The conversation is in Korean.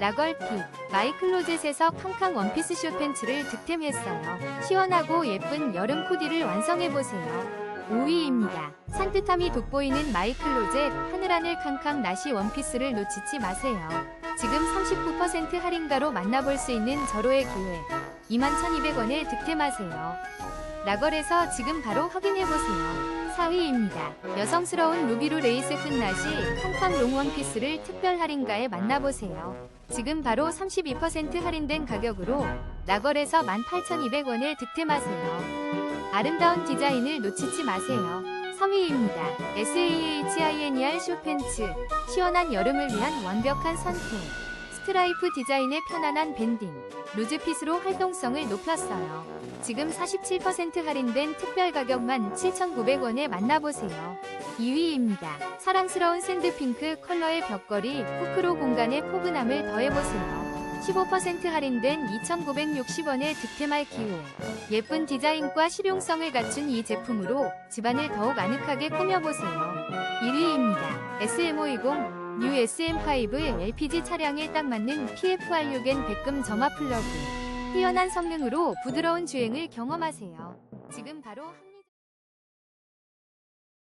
라걸핏, 마이클로젯에서 캉캉 원피스 숏팬츠를 득템했어요. 시원하고 예쁜 여름 코디를 완성해보세요. 5위입니다. 산뜻함이 돋보이는 마이클로젯 하늘하늘 캉캉 나시 원피스를 놓치지 마세요. 지금 39% 할인가로 만나볼 수 있는 절호의 기회. 21,200원에 득템하세요. 라걸에서 지금 바로 확인해보세요. 4위입니다. 여성스러운 루비루 레이스 끝나시 캉캉 롱 원피스를 특별 할인가에 만나보세요. 지금 바로 32% 할인된 가격으로 라걸에서 18,200원에 득템하세요. 아름다운 디자인을 놓치지 마세요. 3위입니다. SAHINER 쇼팬츠 시원한 여름을 위한 완벽한 선택 스트라이프 디자인의 편안한 밴딩 루즈핏으로 활동성을 높였어요. 지금 47% 할인된 특별가격만 7,900원에 만나보세요. 2위입니다. 사랑스러운 샌드핑크 컬러의 벽걸이 후크로 공간의 포근함을 더해보세요. 15% 할인된 2,960원의 득템할 기호 예쁜 디자인과 실용성을 갖춘 이 제품으로 집안을 더욱 아늑하게 꾸며보세요. 1위입니다. SMO20 USM5 LPG 차량에 딱 맞는 PFR6N 백금 점화 플러그. 뛰어난 성능으로 부드러운 주행을 경험하세요. 지금 바로